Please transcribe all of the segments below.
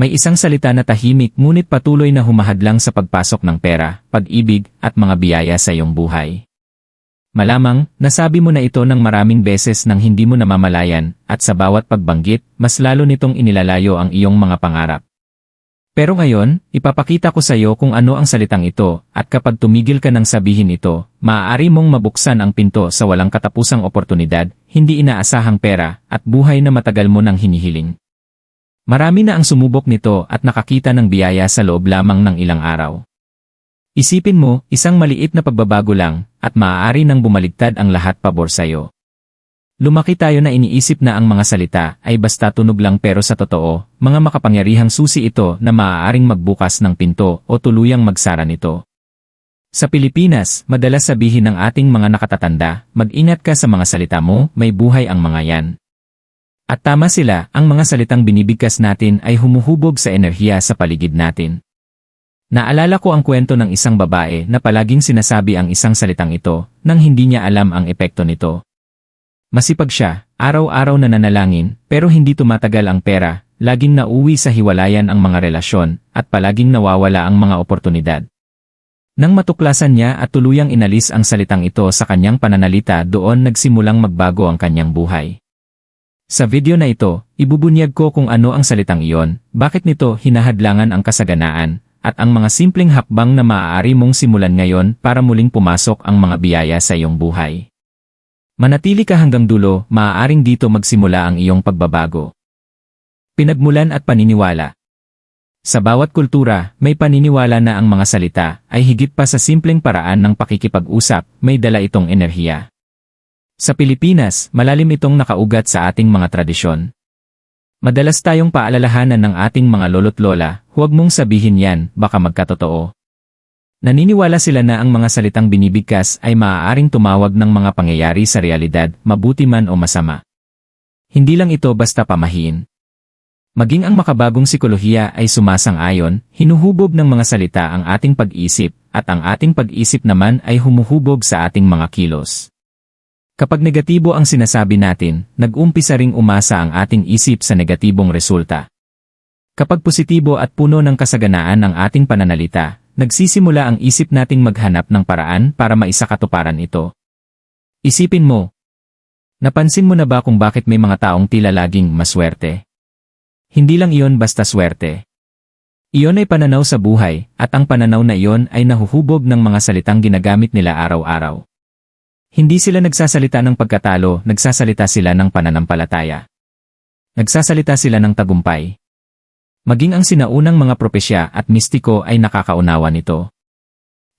May isang salita na tahimik ngunit patuloy na humahadlang sa pagpasok ng pera, pag-ibig, at mga biyaya sa iyong buhay. Malamang, nasabi mo na ito ng maraming beses nang hindi mo namamalayan, at sa bawat pagbanggit, mas lalo nitong inilalayo ang iyong mga pangarap. Pero ngayon, ipapakita ko sa iyo kung ano ang salitang ito, at kapag tumigil ka ng sabihin ito, maaari mong mabuksan ang pinto sa walang katapusang oportunidad, hindi inaasahang pera, at buhay na matagal mo nang hinihiling. Marami na ang sumubok nito at nakakita ng biyaya sa loob lamang ng ilang araw. Isipin mo, isang maliit na pagbabago lang, at maaari nang bumaligtad ang lahat pabor sa'yo. Lumaki tayo na iniisip na ang mga salita ay basta tunog lang pero sa totoo, mga makapangyarihang susi ito na maaaring magbukas ng pinto o tuluyang magsara nito. Sa Pilipinas, madalas sabihin ng ating mga nakatatanda, mag-ingat ka sa mga salita mo, may buhay ang mga yan. At tama sila, ang mga salitang binibigkas natin ay humuhubog sa enerhiya sa paligid natin. Naalala ko ang kwento ng isang babae na palaging sinasabi ang isang salitang ito nang hindi niya alam ang epekto nito. Masipag siya, araw-araw na nanalangin, pero hindi tumatagal ang pera, laging nauwi sa hiwalayan ang mga relasyon, at palaging nawawala ang mga oportunidad. Nang matuklasan niya at tuluyang inalis ang salitang ito sa kanyang pananalita doon nagsimulang magbago ang kanyang buhay. Sa video na ito, ibubunyag ko kung ano ang salitang iyon, bakit nito hinahadlangan ang kasaganaan, at ang mga simpleng hakbang na maaari mong simulan ngayon para muling pumasok ang mga biyaya sa iyong buhay. Manatili ka hanggang dulo, maaaring dito magsimula ang iyong pagbabago. Pinagmulan at paniniwala Sa bawat kultura, may paniniwala na ang mga salita ay higit pa sa simpleng paraan ng pakikipag-usap, may dala itong enerhiya. Sa Pilipinas, malalim itong nakaugat sa ating mga tradisyon. Madalas tayong paalalahanan ng ating mga lolo't lola, huwag mong sabihin yan, baka magkatotoo. Naniniwala sila na ang mga salitang binibigkas ay maaaring tumawag ng mga pangyayari sa realidad, mabuti man o masama. Hindi lang ito basta pamahiin. Maging ang makabagong sikolohiya ay sumasang-ayon, hinuhubog ng mga salita ang ating pag-isip, at ang ating pag-isip naman ay humuhubog sa ating mga kilos. Kapag negatibo ang sinasabi natin, nag-umpisa ring umasa ang ating isip sa negatibong resulta. Kapag positibo at puno ng kasaganaan ang ating pananalita, nagsisimula ang isip nating maghanap ng paraan para maisakatuparan ito. Isipin mo, napansin mo na ba kung bakit may mga taong tila laging maswerte? Hindi lang iyon basta swerte. Iyon ay pananaw sa buhay, at ang pananaw na iyon ay nahuhubog ng mga salitang ginagamit nila araw-araw. Hindi sila nagsasalita ng pagkatalo, nagsasalita sila ng pananampalataya. Nagsasalita sila ng tagumpay. Maging ang sinaunang mga propesya at mistiko ay nakakaunawa nito.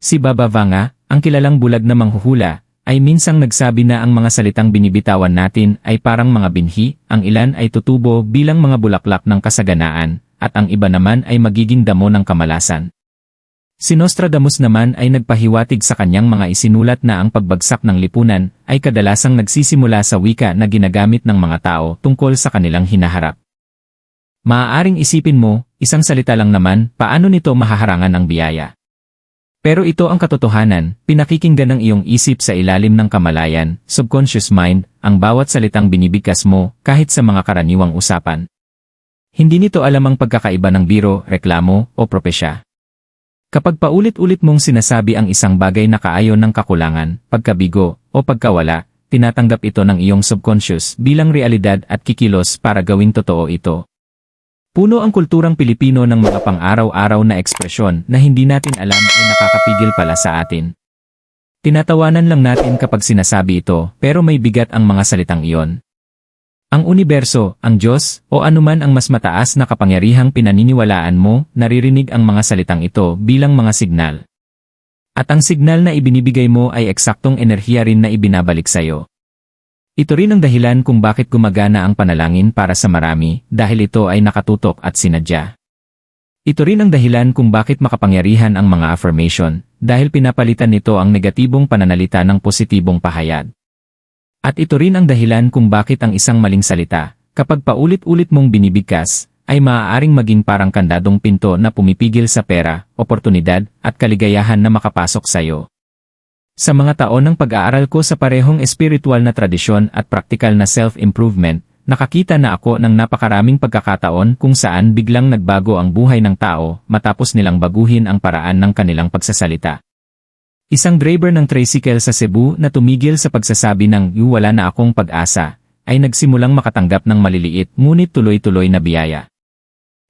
Si Baba Vanga, ang kilalang bulag na manghuhula, ay minsang nagsabi na ang mga salitang binibitawan natin ay parang mga binhi, ang ilan ay tutubo bilang mga bulaklak ng kasaganaan, at ang iba naman ay magiging damo ng kamalasan. Si Nostradamus naman ay nagpahiwatig sa kanyang mga isinulat na ang pagbagsak ng lipunan ay kadalasang nagsisimula sa wika na ginagamit ng mga tao tungkol sa kanilang hinaharap. Maaaring isipin mo, isang salita lang naman, paano nito mahaharangan ang biyaya? Pero ito ang katotohanan, pinakikinggan ng iyong isip sa ilalim ng kamalayan, subconscious mind, ang bawat salitang binibigkas mo, kahit sa mga karaniwang usapan. Hindi nito alam ang pagkakaiba ng biro, reklamo, o propesya. Kapag paulit-ulit mong sinasabi ang isang bagay na kaayon ng kakulangan, pagkabigo, o pagkawala, tinatanggap ito ng iyong subconscious bilang realidad at kikilos para gawing totoo ito. Puno ang kulturang Pilipino ng mga pang-araw-araw na ekspresyon na hindi natin alam ay nakakapigil pala sa atin. Tinatawanan lang natin kapag sinasabi ito pero may bigat ang mga salitang iyon. Ang universo, ang Diyos, o anuman ang mas mataas na kapangyarihang pinaniniwalaan mo, naririnig ang mga salitang ito bilang mga signal. At ang signal na ibinibigay mo ay eksaktong enerhiya rin na ibinabalik sa'yo. Ito rin ang dahilan kung bakit gumagana ang panalangin para sa marami dahil ito ay nakatutok at sinadya. Ito rin ang dahilan kung bakit makapangyarihan ang mga affirmation dahil pinapalitan nito ang negatibong pananalita ng positibong pahayag. At ito rin ang dahilan kung bakit ang isang maling salita, kapag paulit-ulit mong binibigkas, ay maaaring maging parang kandadong pinto na pumipigil sa pera, oportunidad, at kaligayahan na makapasok sa iyo. Sa mga taon ng pag-aaral ko sa parehong espiritual na tradisyon at praktikal na self-improvement, nakakita na ako ng napakaraming pagkakataon kung saan biglang nagbago ang buhay ng tao matapos nilang baguhin ang paraan ng kanilang pagsasalita. Isang driver ng tricycle sa Cebu na tumigil sa pagsasabi ng "Yu, wala na akong pag-asa, ay nagsimulang makatanggap ng maliliit ngunit tuloy-tuloy na biyaya.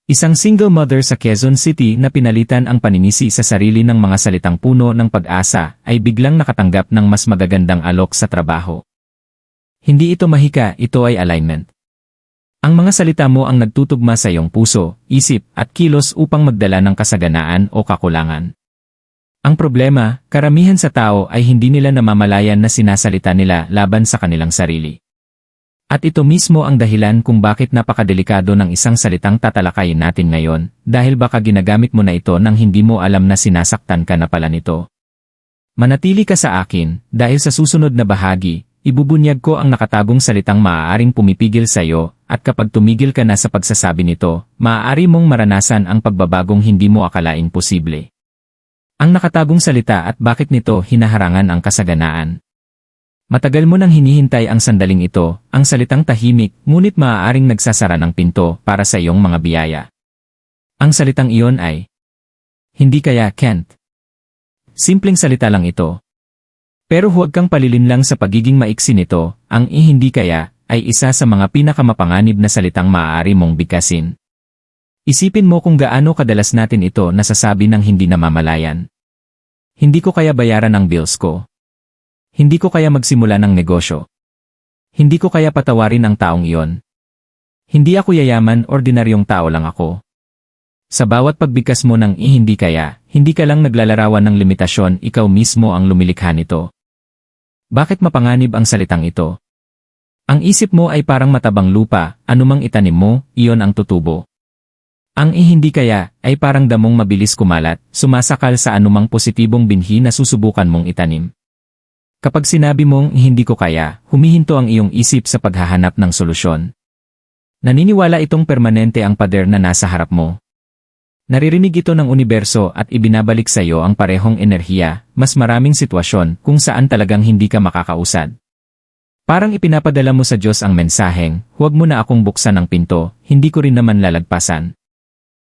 Isang single mother sa Quezon City na pinalitan ang paninisi sa sarili ng mga salitang puno ng pag-asa ay biglang nakatanggap ng mas magagandang alok sa trabaho. Hindi ito mahika, ito ay alignment. Ang mga salita mo ang nagtutugma sa iyong puso, isip, at kilos upang magdala ng kasaganaan o kakulangan. Ang problema, karamihan sa tao ay hindi nila namamalayan na sinasalita nila laban sa kanilang sarili. At ito mismo ang dahilan kung bakit napakadelikado ng isang salitang tatalakayin natin ngayon, dahil baka ginagamit mo na ito nang hindi mo alam na sinasaktan ka na pala nito. Manatili ka sa akin, dahil sa susunod na bahagi, Ibubunyag ko ang nakatagong salitang maaaring pumipigil sa iyo, at kapag tumigil ka na sa pagsasabi nito, maaari mong maranasan ang pagbabagong hindi mo akalaing posible. Ang nakatagong salita at bakit nito hinaharangan ang kasaganaan. Matagal mo nang hinihintay ang sandaling ito, ang salitang tahimik, ngunit maaaring nagsasara ng pinto para sa iyong mga biyaya. Ang salitang iyon ay, Hindi kaya, Kent. Simpleng salita lang ito, pero huwag kang palilinlang sa pagiging maiksi nito, ang ihindi kaya ay isa sa mga pinakamapanganib na salitang maaari mong bigkasin. Isipin mo kung gaano kadalas natin ito nasasabi ng hindi namamalayan. Hindi ko kaya bayaran ang bills ko. Hindi ko kaya magsimula ng negosyo. Hindi ko kaya patawarin ang taong iyon. Hindi ako yayaman, ordinaryong tao lang ako. Sa bawat pagbigkas mo ng ihindi kaya, hindi ka lang naglalarawan ng limitasyon, ikaw mismo ang lumilikha nito. Bakit mapanganib ang salitang ito? Ang isip mo ay parang matabang lupa, anumang itanim mo, iyon ang tutubo. Ang ihindi kaya ay parang damong mabilis kumalat, sumasakal sa anumang positibong binhi na susubukan mong itanim. Kapag sinabi mong hindi ko kaya, humihinto ang iyong isip sa paghahanap ng solusyon. Naniniwala itong permanente ang pader na nasa harap mo. Naririnig ito ng universo at ibinabalik sa iyo ang parehong enerhiya, mas maraming sitwasyon kung saan talagang hindi ka makakausad. Parang ipinapadala mo sa Diyos ang mensaheng, huwag mo na akong buksan ang pinto, hindi ko rin naman lalagpasan.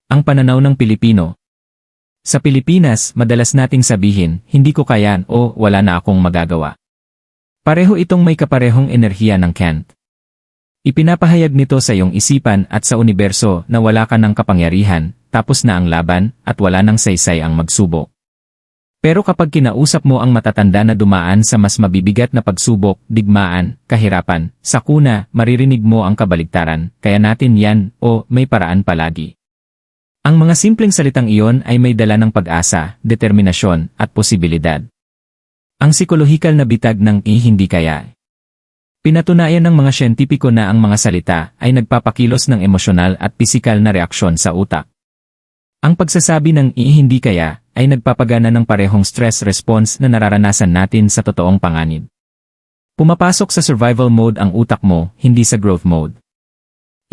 Ang pananaw ng Pilipino Sa Pilipinas, madalas nating sabihin, hindi ko kayan o wala na akong magagawa. Pareho itong may kaparehong enerhiya ng Kent. Ipinapahayag nito sa iyong isipan at sa universo na wala ka ng kapangyarihan, tapos na ang laban, at wala nang saysay ang magsubok. Pero kapag kinausap mo ang matatanda na dumaan sa mas mabibigat na pagsubok, digmaan, kahirapan, sakuna, maririnig mo ang kabaligtaran, kaya natin yan, o may paraan palagi. Ang mga simpleng salitang iyon ay may dala ng pag-asa, determinasyon, at posibilidad. Ang psikolohikal na bitag ng i hindi kaya. Pinatunayan ng mga siyentipiko na ang mga salita ay nagpapakilos ng emosyonal at pisikal na reaksyon sa utak. Ang pagsasabi ng i hindi kaya ay nagpapagana ng parehong stress response na nararanasan natin sa totoong panganib. Pumapasok sa survival mode ang utak mo, hindi sa growth mode.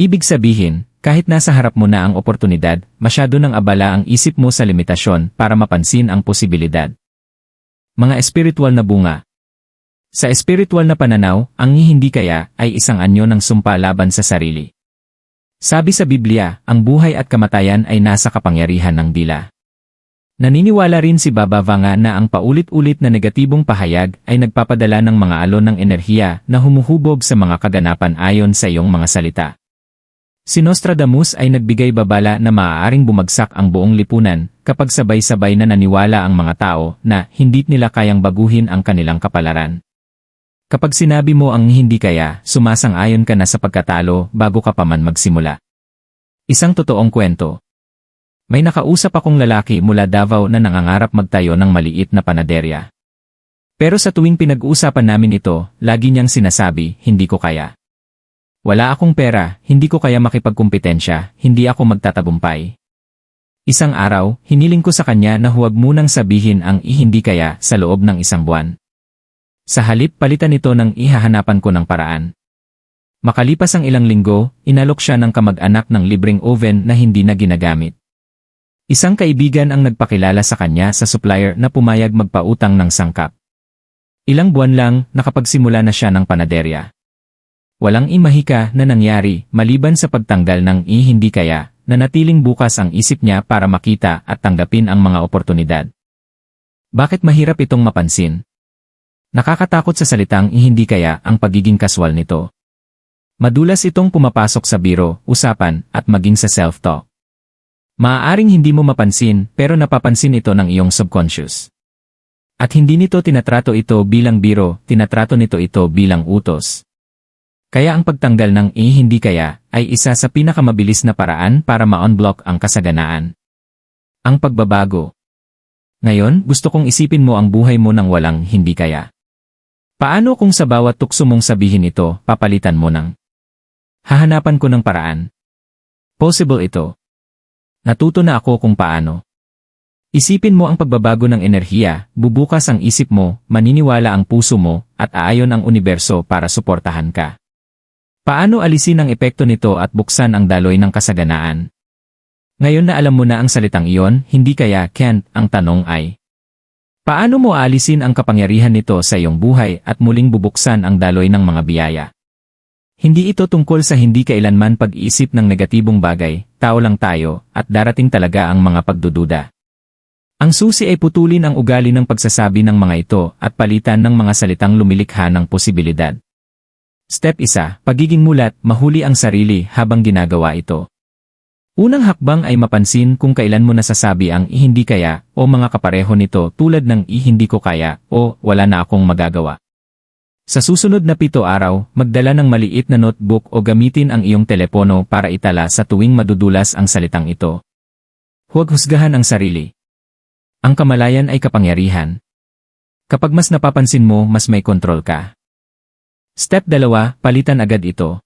Ibig sabihin, kahit nasa harap mo na ang oportunidad, masyado nang abala ang isip mo sa limitasyon para mapansin ang posibilidad. Mga espiritual na bunga Sa espiritual na pananaw, ang hindi kaya ay isang anyo ng sumpa laban sa sarili. Sabi sa Biblia, ang buhay at kamatayan ay nasa kapangyarihan ng dila. Naniniwala rin si Baba Vanga na ang paulit-ulit na negatibong pahayag ay nagpapadala ng mga alon ng enerhiya na humuhubog sa mga kaganapan ayon sa iyong mga salita. Si Nostradamus ay nagbigay babala na maaaring bumagsak ang buong lipunan kapag sabay-sabay na naniwala ang mga tao na hindi nila kayang baguhin ang kanilang kapalaran. Kapag sinabi mo ang hindi kaya, sumasang-ayon ka na sa pagkatalo bago ka pa man magsimula. Isang totoong kwento. May nakausap akong lalaki mula Davao na nangangarap magtayo ng maliit na panaderya. Pero sa tuwing pinag-uusapan namin ito, lagi niyang sinasabi, hindi ko kaya. Wala akong pera, hindi ko kaya makipagkumpetensya, hindi ako magtatagumpay. Isang araw, hiniling ko sa kanya na huwag munang sabihin ang ihindi kaya sa loob ng isang buwan. Sa halip palitan ito ng ihahanapan ko ng paraan. Makalipas ang ilang linggo, inalok siya ng kamag-anak ng libreng oven na hindi na ginagamit. Isang kaibigan ang nagpakilala sa kanya sa supplier na pumayag magpautang ng sangkap. Ilang buwan lang, nakapagsimula na siya ng panaderya. Walang imahika na nangyari maliban sa pagtanggal ng i hindi kaya na natiling bukas ang isip niya para makita at tanggapin ang mga oportunidad. Bakit mahirap itong mapansin? Nakakatakot sa salitang i hindi kaya ang pagiging kaswal nito. Madulas itong pumapasok sa biro, usapan, at maging sa self-talk. Maaaring hindi mo mapansin pero napapansin ito ng iyong subconscious. At hindi nito tinatrato ito bilang biro, tinatrato nito ito bilang utos. Kaya ang pagtanggal ng i hindi kaya ay isa sa pinakamabilis na paraan para ma-unblock ang kasaganaan. Ang pagbabago. Ngayon, gusto kong isipin mo ang buhay mo ng walang hindi kaya. Paano kung sa bawat tukso mong sabihin ito, papalitan mo ng Hahanapan ko ng paraan. Possible ito. Natuto na ako kung paano. Isipin mo ang pagbabago ng enerhiya, bubukas ang isip mo, maniniwala ang puso mo, at aayon ang universo para suportahan ka. Paano alisin ang epekto nito at buksan ang daloy ng kasaganaan? Ngayon na alam mo na ang salitang iyon, hindi kaya, Kent, ang tanong ay, Paano mo aalisin ang kapangyarihan nito sa iyong buhay at muling bubuksan ang daloy ng mga biyaya? Hindi ito tungkol sa hindi kailanman pag-iisip ng negatibong bagay, tao lang tayo, at darating talaga ang mga pagdududa. Ang susi ay putulin ang ugali ng pagsasabi ng mga ito at palitan ng mga salitang lumilikha ng posibilidad. Step 1. Pagiging mulat, mahuli ang sarili habang ginagawa ito. Unang hakbang ay mapansin kung kailan mo nasasabi ang hindi kaya o mga kapareho nito tulad ng hindi ko kaya o wala na akong magagawa. Sa susunod na pito araw, magdala ng maliit na notebook o gamitin ang iyong telepono para itala sa tuwing madudulas ang salitang ito. Huwag husgahan ang sarili. Ang kamalayan ay kapangyarihan. Kapag mas napapansin mo, mas may kontrol ka. Step 2, palitan agad ito.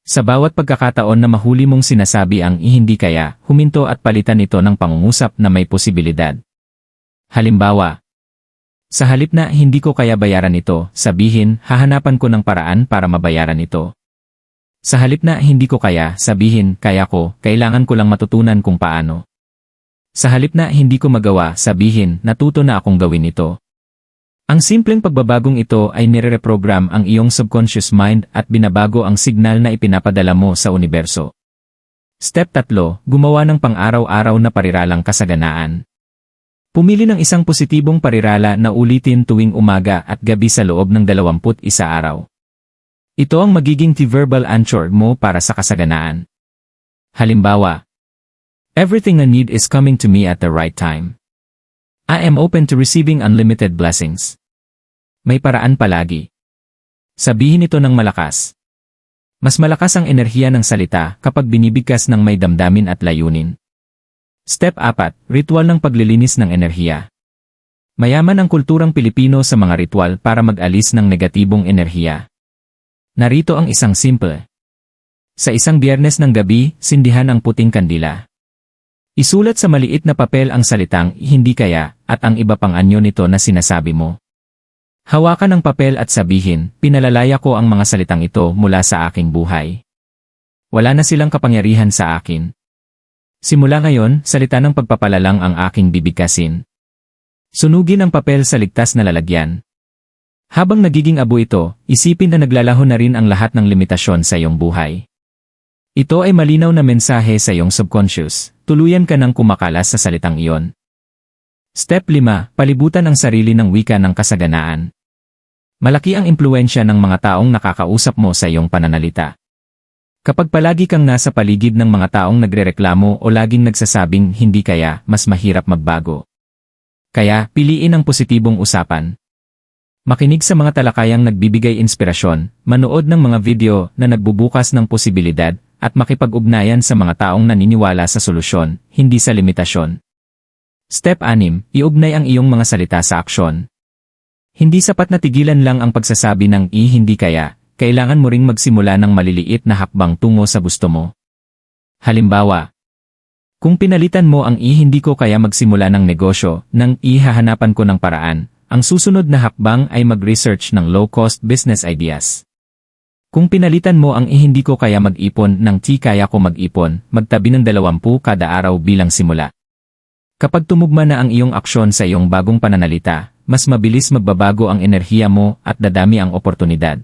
Sa bawat pagkakataon na mahuli mong sinasabi ang hindi kaya, huminto at palitan ito ng pangungusap na may posibilidad. Halimbawa, sa halip na hindi ko kaya bayaran ito, sabihin, hahanapan ko ng paraan para mabayaran ito. Sa halip na hindi ko kaya, sabihin, kaya ko, kailangan ko lang matutunan kung paano. Sa halip na hindi ko magawa, sabihin, natuto na akong gawin ito. Ang simpleng pagbabagong ito ay nire-reprogram ang iyong subconscious mind at binabago ang signal na ipinapadala mo sa universo. Step 3. Gumawa ng pang-araw-araw na pariralang kasaganaan. Pumili ng isang positibong parirala na ulitin tuwing umaga at gabi sa loob ng 21 araw. Ito ang magiging T-verbal anchor mo para sa kasaganaan. Halimbawa, Everything I need is coming to me at the right time. I am open to receiving unlimited blessings. May paraan palagi. Sabihin ito ng malakas. Mas malakas ang enerhiya ng salita kapag binibigkas ng may damdamin at layunin. Step 4. Ritual ng paglilinis ng enerhiya. Mayaman ang kulturang Pilipino sa mga ritual para mag-alis ng negatibong enerhiya. Narito ang isang simple. Sa isang biyernes ng gabi, sindihan ang puting kandila. Isulat sa maliit na papel ang salitang hindi kaya at ang iba pang anyo nito na sinasabi mo. Hawakan ang papel at sabihin, pinalalaya ko ang mga salitang ito mula sa aking buhay. Wala na silang kapangyarihan sa akin. Simula ngayon, salita ng pagpapalalang ang aking bibigkasin. Sunugin ang papel sa ligtas na lalagyan. Habang nagiging abo ito, isipin na naglalaho na rin ang lahat ng limitasyon sa iyong buhay. Ito ay malinaw na mensahe sa iyong subconscious, tuluyan ka ng kumakalas sa salitang iyon. Step 5. Palibutan ang sarili ng wika ng kasaganaan. Malaki ang impluensya ng mga taong nakakausap mo sa iyong pananalita. Kapag palagi kang nasa paligid ng mga taong nagrereklamo o laging nagsasabing hindi kaya, mas mahirap magbago. Kaya, piliin ang positibong usapan. Makinig sa mga talakayang nagbibigay inspirasyon, manood ng mga video na nagbubukas ng posibilidad, at makipag-ugnayan sa mga taong naniniwala sa solusyon, hindi sa limitasyon. Step 6. Iugnay ang iyong mga salita sa aksyon. Hindi sapat na tigilan lang ang pagsasabi ng i hindi kaya, kailangan mo ring magsimula ng maliliit na hakbang tungo sa gusto mo. Halimbawa, kung pinalitan mo ang i hindi ko kaya magsimula ng negosyo, nang ihahanapan ko ng paraan, ang susunod na hakbang ay mag-research ng low-cost business ideas. Kung pinalitan mo ang hindi ko kaya mag-ipon ng ti kaya ko mag-ipon, magtabi ng dalawampu kada araw bilang simula. Kapag tumugma na ang iyong aksyon sa iyong bagong pananalita, mas mabilis magbabago ang enerhiya mo at dadami ang oportunidad.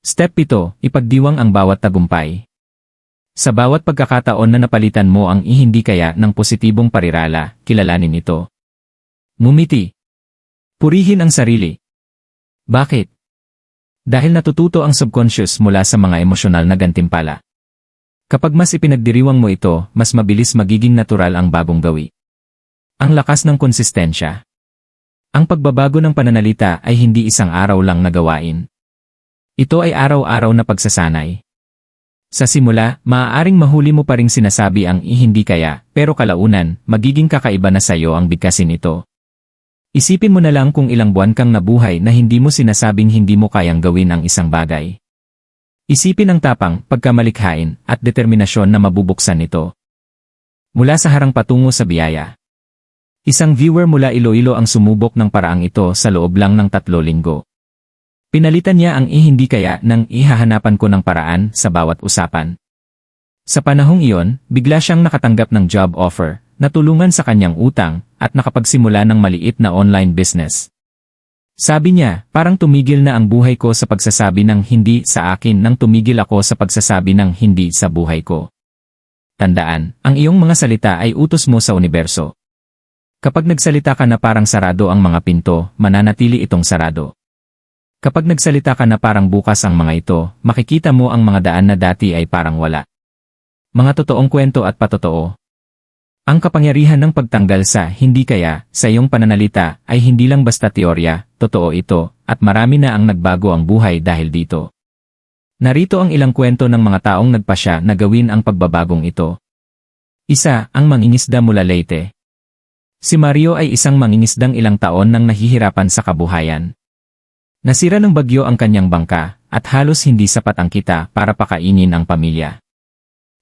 Step 7, ipagdiwang ang bawat tagumpay. Sa bawat pagkakataon na napalitan mo ang ihindi kaya ng positibong parirala, kilalanin ito. Ngumiti. Purihin ang sarili. Bakit? Dahil natututo ang subconscious mula sa mga emosyonal na gantimpala. Kapag mas ipinagdiriwang mo ito, mas mabilis magiging natural ang bagong gawi. Ang lakas ng konsistensya. Ang pagbabago ng pananalita ay hindi isang araw lang na gawain. Ito ay araw-araw na pagsasanay. Sa simula, maaaring mahuli mo pa ring sinasabi ang hindi kaya, pero kalaunan, magiging kakaiba na sayo ang bigkasin ito. Isipin mo na lang kung ilang buwan kang nabuhay na hindi mo sinasabing hindi mo kayang gawin ang isang bagay. Isipin ang tapang, pagkamalikhain, at determinasyon na mabubuksan nito. Mula sa harang patungo sa biyaya. Isang viewer mula Iloilo ang sumubok ng paraang ito sa loob lang ng tatlo linggo. Pinalitan niya ang ihindi kaya nang ihahanapan ko ng paraan sa bawat usapan. Sa panahong iyon, bigla siyang nakatanggap ng job offer, natulungan sa kanyang utang, at nakapagsimula ng maliit na online business. Sabi niya, parang tumigil na ang buhay ko sa pagsasabi ng hindi sa akin nang tumigil ako sa pagsasabi ng hindi sa buhay ko. Tandaan, ang iyong mga salita ay utos mo sa universo. Kapag nagsalita ka na parang sarado ang mga pinto, mananatili itong sarado. Kapag nagsalita ka na parang bukas ang mga ito, makikita mo ang mga daan na dati ay parang wala. Mga totoong kwento at patotoo. Ang kapangyarihan ng pagtanggal sa hindi kaya sa iyong pananalita ay hindi lang basta teorya, totoo ito, at marami na ang nagbago ang buhay dahil dito. Narito ang ilang kwento ng mga taong nagpasya na gawin ang pagbabagong ito. Isa, ang mangingisda mula Leyte. Si Mario ay isang mangingisdang ilang taon nang nahihirapan sa kabuhayan. Nasira ng bagyo ang kanyang bangka, at halos hindi sapat ang kita para pakainin ang pamilya.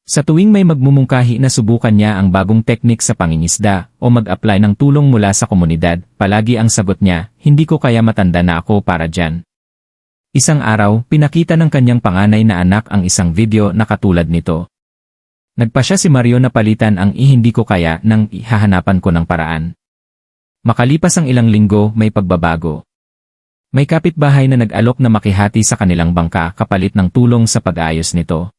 Sa tuwing may magmumungkahi na subukan niya ang bagong teknik sa pangingisda o mag-apply ng tulong mula sa komunidad, palagi ang sagot niya, hindi ko kaya matanda na ako para dyan. Isang araw, pinakita ng kanyang panganay na anak ang isang video na katulad nito. Nagpa siya si Mario na palitan ang ihindi ko kaya nang ihahanapan ko ng paraan. Makalipas ang ilang linggo, may pagbabago. May kapitbahay na nag-alok na makihati sa kanilang bangka kapalit ng tulong sa pag-ayos nito.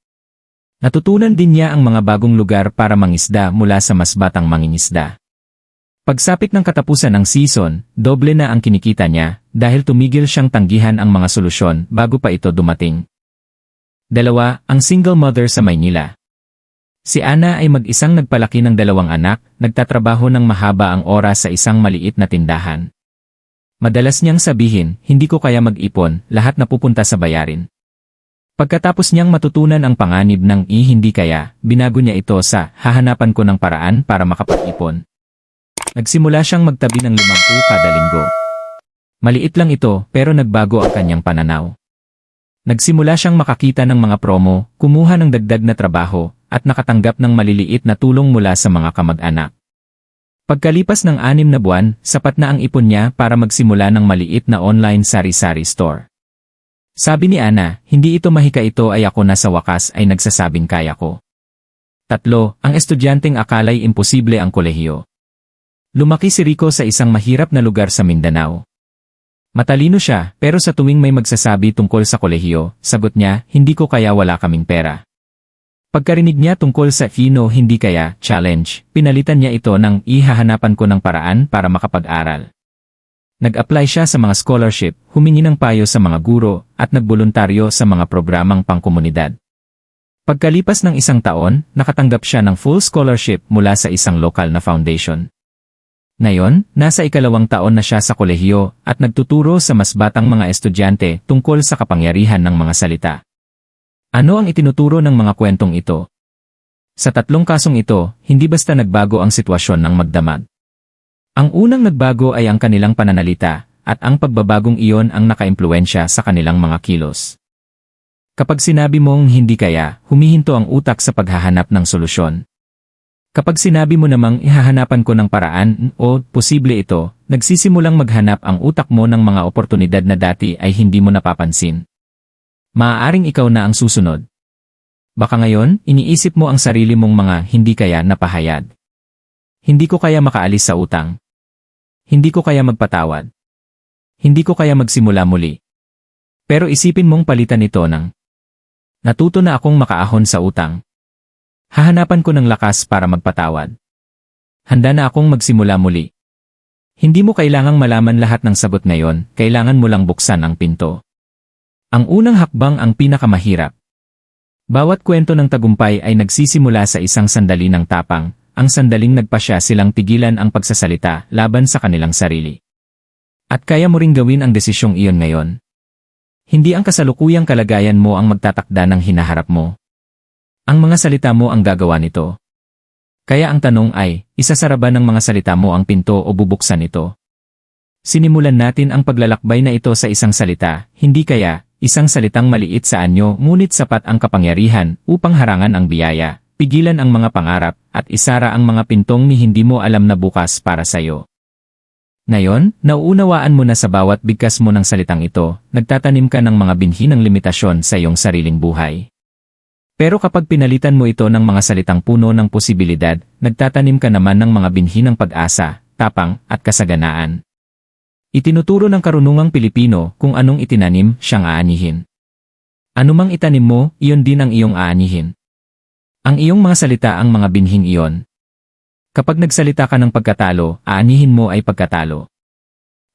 Natutunan din niya ang mga bagong lugar para mangisda mula sa mas batang mangingisda. Pagsapit ng katapusan ng season, doble na ang kinikita niya dahil tumigil siyang tanggihan ang mga solusyon bago pa ito dumating. Dalawa, ang single mother sa Maynila. Si Ana ay mag-isang nagpalaki ng dalawang anak, nagtatrabaho ng mahaba ang oras sa isang maliit na tindahan. Madalas niyang sabihin, hindi ko kaya mag-ipon, lahat na pupunta sa bayarin. Pagkatapos niyang matutunan ang panganib ng i hindi kaya, binago niya ito sa hahanapan ko ng paraan para makapag-ipon. Nagsimula siyang magtabi ng limampu kada linggo. Maliit lang ito pero nagbago ang kanyang pananaw. Nagsimula siyang makakita ng mga promo, kumuha ng dagdag na trabaho, at nakatanggap ng maliliit na tulong mula sa mga kamag-anak. Pagkalipas ng anim na buwan, sapat na ang ipon niya para magsimula ng maliit na online sari-sari store. Sabi ni Ana, hindi ito mahika ito ay ako na sa wakas ay nagsasabing kaya ko. Tatlo, ang estudyanteng akalay imposible ang kolehiyo. Lumaki si Rico sa isang mahirap na lugar sa Mindanao. Matalino siya, pero sa tuwing may magsasabi tungkol sa kolehiyo, sagot niya, hindi ko kaya wala kaming pera. Pagkarinig niya tungkol sa Fino hindi kaya challenge, pinalitan niya ito ng ihahanapan ko ng paraan para makapag-aral. Nag-apply siya sa mga scholarship, humingi ng payo sa mga guro, at nagboluntaryo sa mga programang pangkomunidad. Pagkalipas ng isang taon, nakatanggap siya ng full scholarship mula sa isang lokal na foundation. Ngayon, nasa ikalawang taon na siya sa kolehiyo at nagtuturo sa mas batang mga estudyante tungkol sa kapangyarihan ng mga salita. Ano ang itinuturo ng mga kwentong ito? Sa tatlong kasong ito, hindi basta nagbago ang sitwasyon ng magdamag. Ang unang nagbago ay ang kanilang pananalita, at ang pagbabagong iyon ang nakaimpluensya sa kanilang mga kilos. Kapag sinabi mong hindi kaya, humihinto ang utak sa paghahanap ng solusyon. Kapag sinabi mo namang ihahanapan ko ng paraan o posible ito, nagsisimulang maghanap ang utak mo ng mga oportunidad na dati ay hindi mo napapansin. Maaaring ikaw na ang susunod. Baka ngayon, iniisip mo ang sarili mong mga hindi kaya napahayad. Hindi ko kaya makaalis sa utang. Hindi ko kaya magpatawad. Hindi ko kaya magsimula muli. Pero isipin mong palitan ito ng Natuto na akong makaahon sa utang. Hahanapan ko ng lakas para magpatawad. Handa na akong magsimula muli. Hindi mo kailangang malaman lahat ng sagot ngayon, kailangan mo lang buksan ang pinto. Ang unang hakbang ang pinakamahirap. Bawat kwento ng tagumpay ay nagsisimula sa isang sandali ng tapang, ang sandaling nagpasya silang tigilan ang pagsasalita laban sa kanilang sarili. At kaya mo ring gawin ang desisyong iyon ngayon. Hindi ang kasalukuyang kalagayan mo ang magtatakda ng hinaharap mo. Ang mga salita mo ang gagawa nito. Kaya ang tanong ay, isasara ba ng mga salita mo ang pinto o bubuksan ito? Sinimulan natin ang paglalakbay na ito sa isang salita, hindi kaya, isang salitang maliit sa anyo ngunit sapat ang kapangyarihan upang harangan ang biyaya, pigilan ang mga pangarap, at isara ang mga pintong ni hindi mo alam na bukas para sayo. Ngayon, nauunawaan mo na sa bawat bigkas mo ng salitang ito, nagtatanim ka ng mga binhi ng limitasyon sa iyong sariling buhay. Pero kapag pinalitan mo ito ng mga salitang puno ng posibilidad, nagtatanim ka naman ng mga binhi ng pag-asa, tapang, at kasaganaan. Itinuturo ng karunungang Pilipino kung anong itinanim, siyang aanihin. Anumang itanim mo, iyon din ang iyong aanihin. Ang iyong mga salita ang mga binhing iyon. Kapag nagsalita ka ng pagkatalo, aanihin mo ay pagkatalo.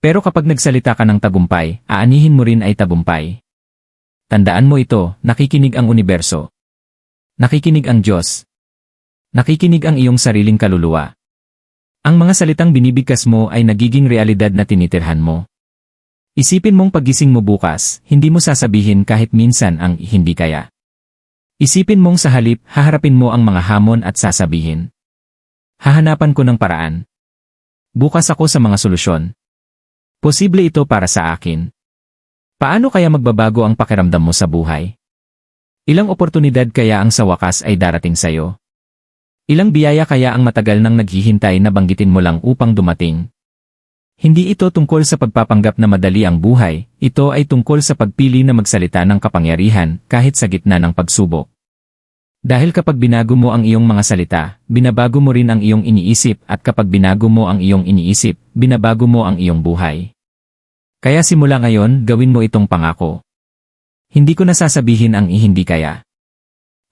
Pero kapag nagsalita ka ng tagumpay, aanihin mo rin ay tagumpay. Tandaan mo ito, nakikinig ang universo. Nakikinig ang Diyos. Nakikinig ang iyong sariling kaluluwa. Ang mga salitang binibigkas mo ay nagiging realidad na tinitirhan mo. Isipin mong pagising mo bukas, hindi mo sasabihin kahit minsan ang hindi kaya. Isipin mong sa halip, haharapin mo ang mga hamon at sasabihin. Hahanapan ko ng paraan. Bukas ako sa mga solusyon. Posible ito para sa akin. Paano kaya magbabago ang pakiramdam mo sa buhay? Ilang oportunidad kaya ang sa wakas ay darating sa'yo? Ilang biyaya kaya ang matagal nang naghihintay na banggitin mo lang upang dumating? Hindi ito tungkol sa pagpapanggap na madali ang buhay, ito ay tungkol sa pagpili na magsalita ng kapangyarihan kahit sa gitna ng pagsubok. Dahil kapag binago mo ang iyong mga salita, binabago mo rin ang iyong iniisip at kapag binago mo ang iyong iniisip, binabago mo ang iyong buhay. Kaya simula ngayon, gawin mo itong pangako. Hindi ko nasasabihin ang ihindi kaya.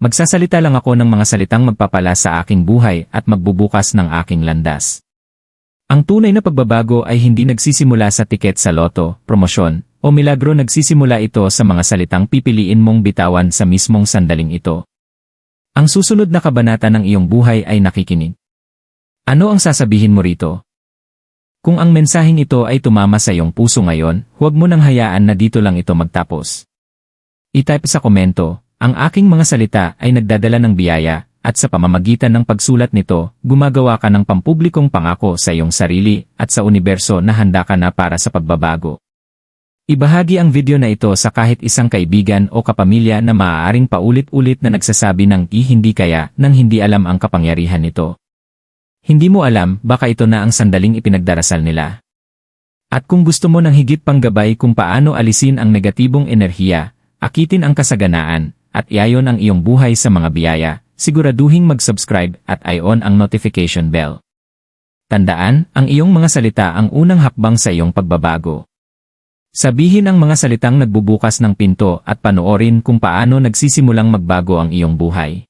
Magsasalita lang ako ng mga salitang magpapala sa aking buhay at magbubukas ng aking landas. Ang tunay na pagbabago ay hindi nagsisimula sa tiket sa loto, promosyon, o milagro nagsisimula ito sa mga salitang pipiliin mong bitawan sa mismong sandaling ito. Ang susunod na kabanata ng iyong buhay ay nakikinig. Ano ang sasabihin mo rito? Kung ang mensaheng ito ay tumama sa iyong puso ngayon, huwag mo nang hayaan na dito lang ito magtapos. I-type sa komento, ang aking mga salita ay nagdadala ng biyaya, at sa pamamagitan ng pagsulat nito, gumagawa ka ng pampublikong pangako sa iyong sarili at sa universo na handa ka na para sa pagbabago. Ibahagi ang video na ito sa kahit isang kaibigan o kapamilya na maaaring paulit-ulit na nagsasabi ng i hindi kaya nang hindi alam ang kapangyarihan nito. Hindi mo alam, baka ito na ang sandaling ipinagdarasal nila. At kung gusto mo ng higit pang gabay kung paano alisin ang negatibong enerhiya, akitin ang kasaganaan, at iayon ang iyong buhay sa mga biyaya, siguraduhing mag-subscribe at i-on ang notification bell. Tandaan, ang iyong mga salita ang unang hakbang sa iyong pagbabago. Sabihin ang mga salitang nagbubukas ng pinto at panoorin kung paano nagsisimulang magbago ang iyong buhay.